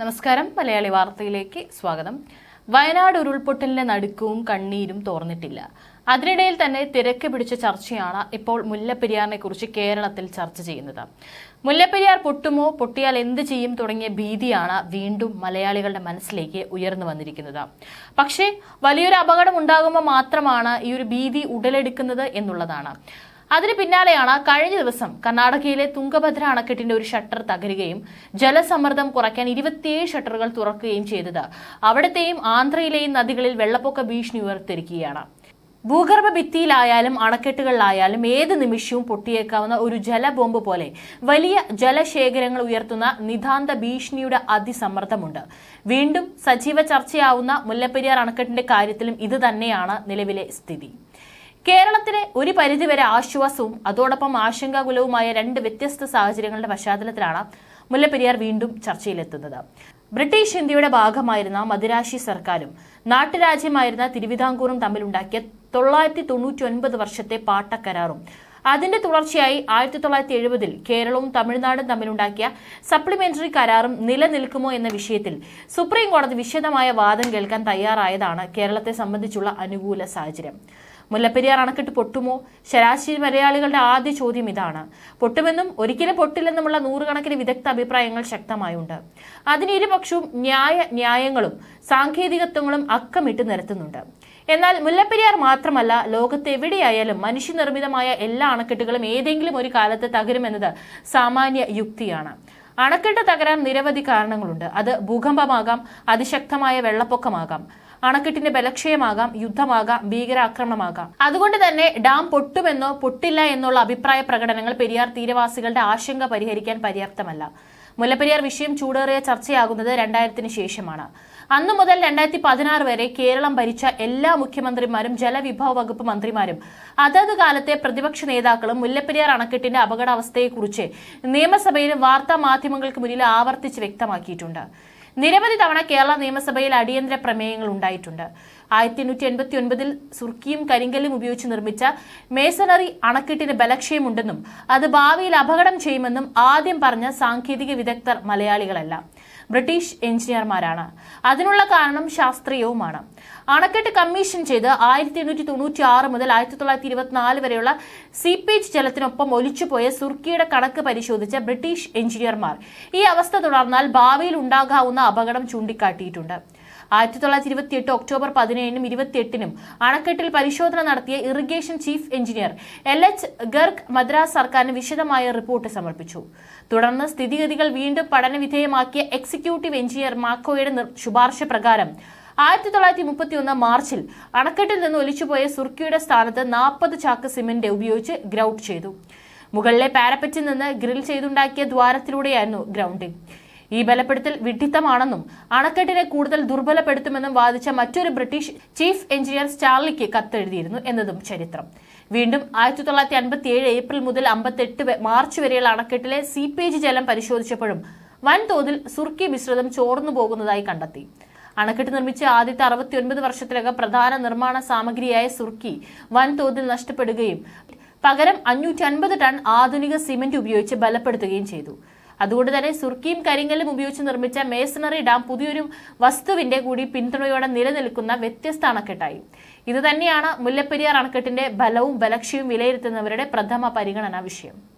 നമസ്കാരം. മലയാളി വാർത്തയിലേക്ക് സ്വാഗതം. വയനാട് ഉരുൾപൊട്ടലിന്റെ നടുക്കവും കണ്ണീരും തോർന്നിട്ടില്ല. അതിനിടയിൽ തന്നെ തിരക്ക് പിടിച്ച ചർച്ചയാണ് ഇപ്പോൾ മുല്ലപ്പെരിയാറിനെ കുറിച്ച് കേരളത്തിൽ ചർച്ച ചെയ്യുന്നത്. മുല്ലപ്പെരിയാർ പൊട്ടുമോ പൊട്ടിയാൽ എന്ത് ചെയ്യും തുടങ്ങിയ ഭീതിയാണ് വീണ്ടും മലയാളികളുടെ മനസ്സിലേക്ക് ഉയർന്നു വന്നിരിക്കുന്നത്. പക്ഷേ വലിയൊരു അപകടം ഉണ്ടാകുമ്പോൾ മാത്രമാണ് ഈ ഒരു ഭീതി ഉടലെടുക്കുന്നത് എന്നുള്ളതാണ്. അതിന് പിന്നാലെയാണ് കഴിഞ്ഞ ദിവസം കർണാടകയിലെ തുങ്കഭദ്ര അണക്കെട്ടിന്റെ ഒരു ഷട്ടർ തകരുകയും ജലസമ്മർദ്ദം കുറയ്ക്കാൻ ഇരുപത്തിയേഴ് ഷട്ടറുകൾ തുറക്കുകയും ചെയ്തത്. അവിടത്തെയും ആന്ധ്രയിലെയും നദികളിൽ വെള്ളപ്പൊക്ക ഭീഷണി ഉയർത്തിരിക്കുകയാണ് ഭൂഗർഭ ഭിത്തിയിലായാലും അണക്കെട്ടുകളിലായാലും ഏത് നിമിഷവും പൊട്ടിയേക്കാവുന്ന ഒരു ജലബോംബ് പോലെ വലിയ ജലശേഖരങ്ങൾ ഉയർത്തുന്ന നിതാന്ത ഭീഷണിയുടെ അതിസമ്മർദ്ദമുണ്ട്. വീണ്ടും സജീവ ചർച്ചയാവുന്ന മുല്ലപ്പെരിയാർ അണക്കെട്ടിന്റെ കാര്യത്തിലും ഇത് തന്നെയാണ് നിലവിലെ സ്ഥിതി. കേരളത്തിന് ഒരു പരിധിവരെ ആശ്വാസവും അതോടൊപ്പം ആശങ്കാകുലവുമായ രണ്ട് വ്യത്യസ്ത സാഹചര്യങ്ങളുടെ പശ്ചാത്തലത്തിലാണ് മുല്ലപ്പെരിയാർ വീണ്ടും ചർച്ചയിലെത്തുന്നത്. ബ്രിട്ടീഷ് ഇന്ത്യയുടെ ഭാഗമായിരുന്ന മദിരാശി സർക്കാരും നാട്ടുരാജ്യമായിരുന്ന തിരുവിതാംകൂറും തമ്മിലുണ്ടാക്കിയ തൊള്ളായിരത്തി തൊണ്ണൂറ്റി ഒൻപത് വർഷത്തെ പാട്ടക്കരാറും. അതിന്റെ തുടർച്ചയായി ആയിരത്തി തൊള്ളായിരത്തി എഴുപതിൽ കേരളവും തമിഴ്നാടും തമ്മിലുണ്ടാക്കിയ സപ്ലിമെന്ററി കരാറും നിലനിൽക്കുമോ എന്ന വിഷയത്തിൽ സുപ്രീം കോടതി വിശദമായ വാദം കേൾക്കാൻ തയ്യാറായതാണ് കേരളത്തെ സംബന്ധിച്ചുള്ള അനുകൂല സാഹചര്യം. മുല്ലപ്പെരിയാർ അണക്കെട്ട് പൊട്ടുമോ? ശരാശരി മലയാളികളുടെ ആദ്യ ചോദ്യം ഇതാണ്. പൊട്ടുമെന്നും ഒരിക്കലും പൊട്ടില്ലെന്നുമുള്ള നൂറുകണക്കിന് വിദഗ്ധ അഭിപ്രായങ്ങൾ ശക്തമായുണ്ട്. അതിന് ഇരുപക്ഷവും ന്യായ ന്യായങ്ങളും സാങ്കേതികത്വങ്ങളും അക്കമിട്ട് നിരത്തുന്നുണ്ട്. എന്നാൽ മുല്ലപ്പെരിയാർ മാത്രമല്ല ലോകത്ത് എവിടെയായാലും മനുഷ്യനിർമ്മിതമായ എല്ലാ അണക്കെട്ടുകളും ഏതെങ്കിലും ഒരു കാലത്ത് തകരുമെന്നത് സാമാന്യ യുക്തിയാണ്. അണക്കെട്ട് തകരാൻ നിരവധി കാരണങ്ങളുണ്ട്. അത് ഭൂകമ്പമാകാം അതിശക്തമായ വെള്ളപ്പൊക്കമാകാം. അണക്കെട്ടിന്റെ ബലക്ഷയമാകാം യുദ്ധമാകാം ഭീകരാക്രമണമാകാം. അതുകൊണ്ട് തന്നെ ഡാം പൊട്ടുമെന്നോ പൊട്ടില്ല എന്നുള്ള അഭിപ്രായ പ്രകടനങ്ങൾ പെരിയാർ തീരവാസികളുടെ ആശങ്ക പരിഹരിക്കാൻ പര്യാപ്തമല്ല. മുല്ലപ്പെരിയാർ വിഷയം ചൂടേറിയ ചർച്ചയാകുന്നത് രണ്ടായിരത്തിന് ശേഷമാണ്. അന്നു മുതൽ രണ്ടായിരത്തി പതിനാറ് വരെ കേരളം ഭരിച്ച എല്ലാ മുഖ്യമന്ത്രിമാരും ജലവിഭവ വകുപ്പ് മന്ത്രിമാരും അതത് കാലത്തെ പ്രതിപക്ഷ നേതാക്കളും മുല്ലപ്പെരിയാർ അണക്കെട്ടിന്റെ അപകടാവസ്ഥയെക്കുറിച്ച് നിയമസഭയിലും വാർത്താ മാധ്യമങ്ങൾക്ക് മുന്നിൽ ആവർത്തിച്ച് വ്യക്തമാക്കിയിട്ടുണ്ട്. നിരവധി തവണ കേരള നിയമസഭയിൽ അടിയന്തര പ്രമേയങ്ങൾ ഉണ്ടായിട്ടുണ്ട്. ആയിരത്തി എണ്ണൂറ്റി എൺപത്തി ഒൻപതിൽ സുർക്കിയും കരിങ്കല്ലും ഉപയോഗിച്ച് നിർമ്മിച്ച മേസണറി അണക്കെട്ടിന് ബലക്ഷയമുണ്ടെന്നും അത് ഭാവിയിൽ അപകടം ചെയ്യുമെന്നും ആദ്യം പറഞ്ഞ സാങ്കേതിക വിദഗ്ധർ മലയാളികളല്ല. ബ്രിട്ടീഷ് എഞ്ചിനീയർമാരാണ്. അതിനുള്ള കാരണം ശാസ്ത്രീയവുമാണ്. അണക്കെട്ട് കമ്മീഷൻ ചെയ്ത് ആയിരത്തി എണ്ണൂറ്റി തൊണ്ണൂറ്റി ആറ് മുതൽ ആയിരത്തി തൊള്ളായിരത്തി ഇരുപത്തിനാല് വരെയുള്ള സീപ്പേജ് ജലത്തിനൊപ്പം ഒലിച്ചുപോയ സുർക്കിയുടെ കണക്ക് പരിശോധിച്ച ബ്രിട്ടീഷ് എഞ്ചിനീയർമാർ ഈ അവസ്ഥ തുടർന്നാൽ ഭാവിയിൽ ഉണ്ടാകാവുന്ന അപകടം ചൂണ്ടിക്കാട്ടിയിട്ടുണ്ട്. ആയിരത്തി തൊള്ളായിരത്തി ഇരുപത്തി എട്ട് ഒക്ടോബർ പതിനേഴിനും ഇരുപത്തിയെട്ടിനും അണക്കെട്ടിൽ പരിശോധന നടത്തിയ irrigation chief engineer L H Garg Madras സർക്കാരിന് വിശദമായ റിപ്പോർട്ട് സമർപ്പിച്ചു. തുടർന്ന് സ്ഥിതിഗതികൾ വീണ്ടും പഠനവിധേയമാക്കിയ എക്സിക്യൂട്ടീവ് എഞ്ചിനീയർ മാക്കോയുടെ ശുപാർശ പ്രകാരം ആയിരത്തി തൊള്ളായിരത്തി മുപ്പത്തി ഒന്ന് മാർച്ചിൽ അണക്കെട്ടിൽ നിന്ന് ഒലിച്ചുപോയ സുർക്കിയുടെ സ്ഥാനത്ത് നാൽപ്പത് ചാക്ക് സിമെന്റ് ഉപയോഗിച്ച് ഗ്രൗട്ട് ചെയ്തു. മുകളിലെ പാരപ്പറ്റിൽ നിന്ന് ഗ്രിൽ ചെയ്തുണ്ടാക്കിയ ദ്വാരത്തിലൂടെയായിരുന്നു ഗ്രൗണ്ടിംഗ് ഈ ബലപ്പെടുത്തൽ വിഡ്ഢിത്തമാണെന്നും അണക്കെട്ടിനെ കൂടുതൽ ദുർബലപ്പെടുത്തുമെന്നും വാദിച്ച മറ്റൊരു ബ്രിട്ടീഷ് ചീഫ് എഞ്ചിനീയർ സ്റ്റാർലിക്ക് കത്തെഴുതിയിരുന്നു എന്നതും ചരിത്രം. വീണ്ടും ആയിരത്തി തൊള്ളായിരത്തി അൻപത്തി ഏഴ് ഏപ്രിൽ മുതൽ അമ്പത്തെട്ട് മാർച്ച് വരെയുള്ള അണക്കെട്ടിലെ സീപ്പേജ് ജലം പരിശോധിച്ചപ്പോഴും വൻതോതിൽ സുർക്കി മിശ്രിതം ചോർന്നു പോകുന്നതായി കണ്ടെത്തി. അണക്കെട്ട് നിർമ്മിച്ച ആദ്യത്തെ അറുപത്തിയൊൻപത് വർഷത്തിലകം പ്രധാന നിർമ്മാണ സാമഗ്രിയായ സുർക്കി വൻതോതിൽ നഷ്ടപ്പെടുകയും പകരം അഞ്ഞൂറ്റി അൻപത് ടൺ ആധുനിക സിമന്റ് ഉപയോഗിച്ച് ബലപ്പെടുത്തുകയും ചെയ്തു. അതുകൊണ്ട് തന്നെ സുർക്കിയും കരിങ്കല്ലും ഉപയോഗിച്ച് നിർമ്മിച്ച മേസണറി ഡാം പുതിയൊരു വസ്തുവിന്റെ കൂടി പിന്തുണയോടെ നിലനിൽക്കുന്ന വ്യത്യസ്ത അണക്കെട്ടായി. ഇത് തന്നെയാണ് മുല്ലപ്പെരിയാർ അണക്കെട്ടിന്റെ ബലവും ബലക്ഷിയും വിലയിരുത്തുന്നവരുടെ പ്രഥമ പരിഗണനാ വിഷയം.